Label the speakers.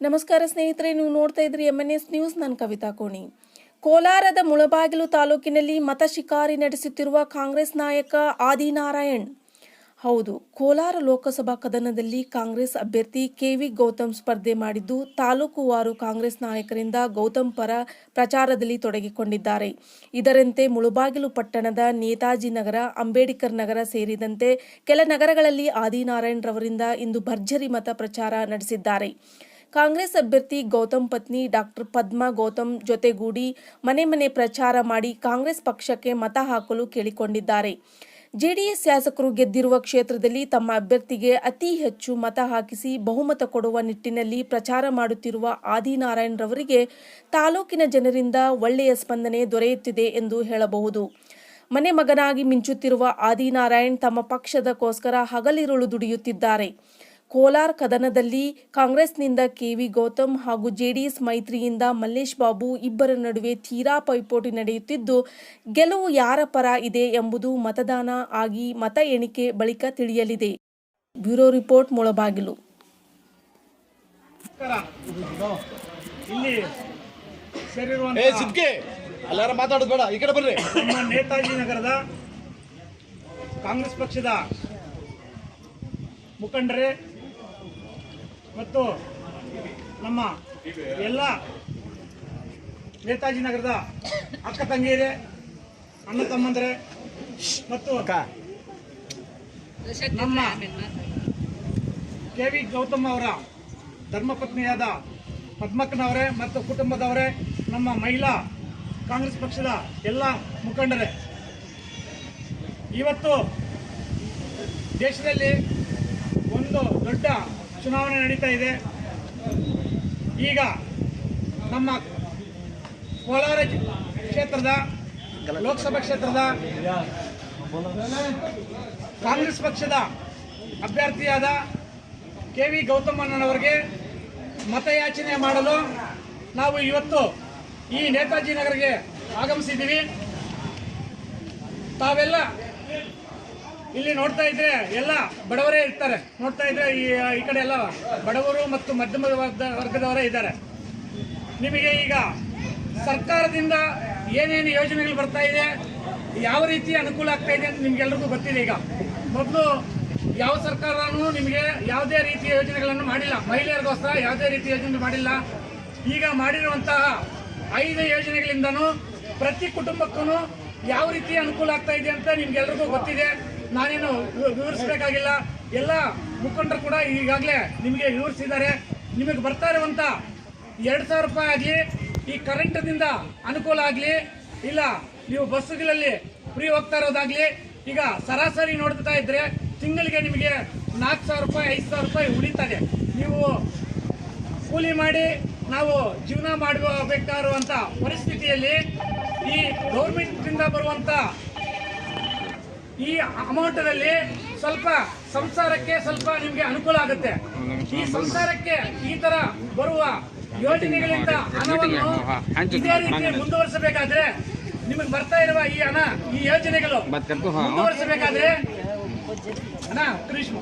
Speaker 1: ನಮಸ್ಕಾರ ಸ್ನೇಹಿತರೆ, ನೀವು ನೋಡ್ತಾ ಇದ್ರಿ ಎಂ ಎನ್ ಎಸ್ ನ್ಯೂಸ್ ನಾನು ಕವಿತಾ ಕೋಣಿ. ಕೋಲಾರದ ಮುಳಬಾಗಿಲು ತಾಲೂಕಿನಲ್ಲಿ ಮತ ಶಿಕಾರಿ ನಡೆಸುತ್ತಿರುವ ಕಾಂಗ್ರೆಸ್ ನಾಯಕ ಆದಿನಾರಾಯಣ್. ಹೌದು, ಕೋಲಾರ ಲೋಕಸಭಾ ಕದನದಲ್ಲಿ ಕಾಂಗ್ರೆಸ್ ಅಭ್ಯರ್ಥಿ ಕೆವಿ ಗೌತಮ್ ಸ್ಪರ್ಧೆ ಮಾಡಿದ್ದು ತಾಲೂಕುವಾರು ಕಾಂಗ್ರೆಸ್ ನಾಯಕರಿಂದ ಗೌತಮ್ ಪರ ಪ್ರಚಾರದಲ್ಲಿ ತೊಡಗಿಕೊಂಡಿದ್ದಾರೆ. ಇದರಂತೆ ಮುಳುಬಾಗಿಲು ಪಟ್ಟಣದ ನೇತಾಜಿ ನಗರ, ಅಂಬೇಡ್ಕರ್ ನಗರ ಸೇರಿದಂತೆ ಕೆಲ ನಗರಗಳಲ್ಲಿ ಆದಿನಾರಾಯಣ್ ರವರಿಂದ ಇಂದು ಭರ್ಜರಿ ಮತ ಪ್ರಚಾರ ನಡೆಸಿದ್ದಾರೆ. ಕಾಂಗ್ರೆಸ್ ಅಭ್ಯರ್ಥಿ ಗೌತಮ್ ಪತ್ನಿ ಡಾಕ್ಟರ್ ಪದ್ಮಾ ಗೌತಮ್ ಜೊತೆಗೂಡಿ ಮನೆ ಮನೆ ಪ್ರಚಾರ ಮಾಡಿ ಕಾಂಗ್ರೆಸ್ ಪಕ್ಷಕ್ಕೆ ಮತ ಹಾಕಲು ಕೇಳಿಕೊಂಡಿದ್ದಾರೆ. ಜೆಡಿಎಸ್ ಶಾಸಕರು ಗೆದ್ದಿರುವ ಕ್ಷೇತ್ರದಲ್ಲಿ ತಮ್ಮ ಅಭ್ಯರ್ಥಿಗೆ ಅತಿ ಹೆಚ್ಚು ಮತ ಹಾಕಿಸಿ ಬಹುಮತ ಕೊಡುವ ನಿಟ್ಟಿನಲ್ಲಿ ಪ್ರಚಾರ ಮಾಡುತ್ತಿರುವ ಆದಿನಾರಾಯಣ್ ರವರಿಗೆ ತಾಲೂಕಿನ ಜನರಿಂದ ಒಳ್ಳೆಯ ಸ್ಪಂದನೆ ದೊರೆಯುತ್ತಿದೆ ಎಂದು ಹೇಳಬಹುದು. ಮನೆ ಮಗನಾಗಿ ಮಿಂಚುತ್ತಿರುವ ಆದಿನಾರಾಯಣ್ ತಮ್ಮ ಪಕ್ಷದಕ್ಕೋಸ್ಕರ ಹಗಲಿರುಳು ದುಡಿಯುತ್ತಿದ್ದಾರೆ. ಕೋಲಾರ ಕದನದಲ್ಲಿ ಕಾಂಗ್ರೆಸ್ನಿಂದ ಕೆವಿ ಗೌತಮ್ ಹಾಗೂ ಜೆಡಿಎಸ್ ಮೈತ್ರಿಯಿಂದ ಮಲ್ಲೇಶ್ ಬಾಬು ಇಬ್ಬರ ನಡುವೆ ತೀರಾ ಪೈಪೋಟಿ ನಡೆಯುತ್ತಿದ್ದು ಗೆಲುವು ಯಾರ ಪರ ಇದೆ ಎಂಬುದು ಮತದಾನ ಆಗಿ ಮತ ಎಣಿಕೆ ಬಳಿಕ ತಿಳಿಯಲಿದೆ. Bureau report Mulbagal.
Speaker 2: ನೇತಾಜಿ ನಗರದ ಕಾಂಗ್ರೆಸ್ ಪಕ್ಷದ ಮುಖಂಡರೇ ಮತ್ತು ನಮ್ಮ ಎಲ್ಲ ನೇತಾಜಿ ನಗರದ ಅಕ್ಕ ತಂಗಿಯರೆ ಅಣ್ಣ ತಮ್ಮಂದರೆ ಮತ್ತು ನಮ್ಮ ಕೆ ವಿ ಗೌತಮ್ ಅವರ ಧರ್ಮಪತ್ನಿಯಾದ ಪದ್ಮಕ್ಕನವರೇ ಮತ್ತು ಕುಟುಂಬದವರೇ ನಮ್ಮ ಮಹಿಳಾ ಕಾಂಗ್ರೆಸ್ ಪಕ್ಷದ ಎಲ್ಲ ಮುಖಂಡರೇ. ಇವತ್ತು ದೇಶದಲ್ಲಿ ಒಂದು ದೊಡ್ಡ ಚುನಾವಣೆ ನಡೀತಾ ಇದೆ. ಈಗ ನಮ್ಮ ಕೋಲಾರ ಕ್ಷೇತ್ರದ, ಲೋಕಸಭಾ ಕ್ಷೇತ್ರದ ಕಾಂಗ್ರೆಸ್ ಪಕ್ಷದ ಅಭ್ಯರ್ಥಿಯಾದ ಕೆ ವಿ ಗೌತಮಣ್ಣನವರಿಗೆ ಮತಯಾಚನೆ ಮಾಡಲು ನಾವು ಇವತ್ತು ಈ ನೇತಾಜಿ ನಗರಿಗೆ ಆಗಮಿಸಿದ್ದೀವಿ. ತಾವೆಲ್ಲ ಇಲ್ಲಿ ನೋಡ್ತಾ ಇದ್ರೆ ಎಲ್ಲ ಬಡವರೇ ಇರ್ತಾರೆ. ನೋಡ್ತಾ ಇದ್ರೆ ಈ ಈ ಕಡೆ ಎಲ್ಲ ಬಡವರು ಮತ್ತು ಮಧ್ಯಮ ವರ್ಗದ- ವರ್ಗದವರೇ ಇದ್ದಾರೆ. ನಿಮಗೆ ಈಗ ಸರ್ಕಾರದಿಂದ ಏನೇನು ಯೋಜನೆಗಳು ಬರ್ತಾ ಇದೆ, ಯಾವ ರೀತಿ ಅನುಕೂಲ ಆಗ್ತಾ ಇದೆ ಅಂತ ನಿಮ್ಗೆಲ್ರಿಗೂ ಗೊತ್ತಿದೆ ಈಗ. ಮೊದಲು ಯಾವ ಸರ್ಕಾರನೂ ನಿಮಗೆ ಯಾವುದೇ ರೀತಿಯ ಯೋಜನೆಗಳನ್ನು ಮಾಡಿಲ್ಲ. ಮಹಿಳೆಯರಿಗೋಸ್ಕರ ಯಾವುದೇ ರೀತಿಯ ಯೋಜನೆ ಮಾಡಿಲ್ಲ. ಈಗ ಮಾಡಿರುವಂತಹ ಐದು ಯೋಜನೆಗಳಿಂದನೂ ಪ್ರತಿ ಕುಟುಂಬಕ್ಕೂ ಯಾವ ರೀತಿ ಅನುಕೂಲ ಆಗ್ತಾ ಇದೆ ಅಂತ ನಿಮ್ಗೆಲ್ರಿಗೂ ಗೊತ್ತಿದೆ. ನಾನೇನು ವಿವರಿಸಬೇಕಾಗಿಲ್ಲ. ಎಲ್ಲ ಮುಖಂಡರು ಕೂಡ ಈಗಾಗಲೇ ನಿಮಗೆ ವಿವರಿಸಿದ್ದಾರೆ. ನಿಮಗೆ ಬರ್ತಾ ಇರುವಂತ ಎರಡು ಸಾವಿರ ರೂಪಾಯಿ ಆಗಲಿ, ಈ ಕರೆಂಟ್ದಿಂದ ಅನುಕೂಲ ಆಗಲಿ, ಇಲ್ಲ ನೀವು ಬಸ್ಸುಗಳಲ್ಲಿ ಫ್ರೀ ಹೋಗ್ತಾ ಇರೋದಾಗ್ಲಿ, ಈಗ ಸರಾಸರಿ ನೋಡ್ತಾ ಇದ್ರೆ ತಿಂಗಳಿಗೆ ನಿಮಗೆ ನಾಲ್ಕು ಸಾವಿರ ರೂಪಾಯಿ, ಐದು ಸಾವಿರ ರೂಪಾಯಿ ಉಳಿತದೆ ನೀವು ಕೂಲಿ ಮಾಡಿ, ನಾವು ಜೀವನ ಮಾಡಬೇಕಾಗಿರುವಂತ ಪರಿಸ್ಥಿತಿಯಲ್ಲಿ ಈ ಗೌರ್ಮೆಂಟ್ನಿಂದ ಬರುವಂತ ಈ ಅಮೌಂಟಲ್ಲಿ ಸ್ವಲ್ಪ ಸಂಸಾರಕ್ಕೆ ಸ್ವಲ್ಪ ನಿಮ್ಗೆ ಅನುಕೂಲ ಆಗುತ್ತೆ. ಈ ಸಂಸಾರಕ್ಕೆ ಈ ತರ ಬರುವ ಯೋಜನೆಗಳಿಂದ ಹಣವನ್ನು ಇದೇ ರೀತಿ ಮುಂದುವರಿಸಬೇಕಾದ್ರೆ ನಿಮಗೆ ಬರ್ತಾ ಇರುವ ಈ ಹಣ ಈ ಯೋಜನೆಗಳು ಮುಂದುವರಿಸಬೇಕಾದ್ರೆ ಅಣ್ಣ ಕೃಷ್ಣ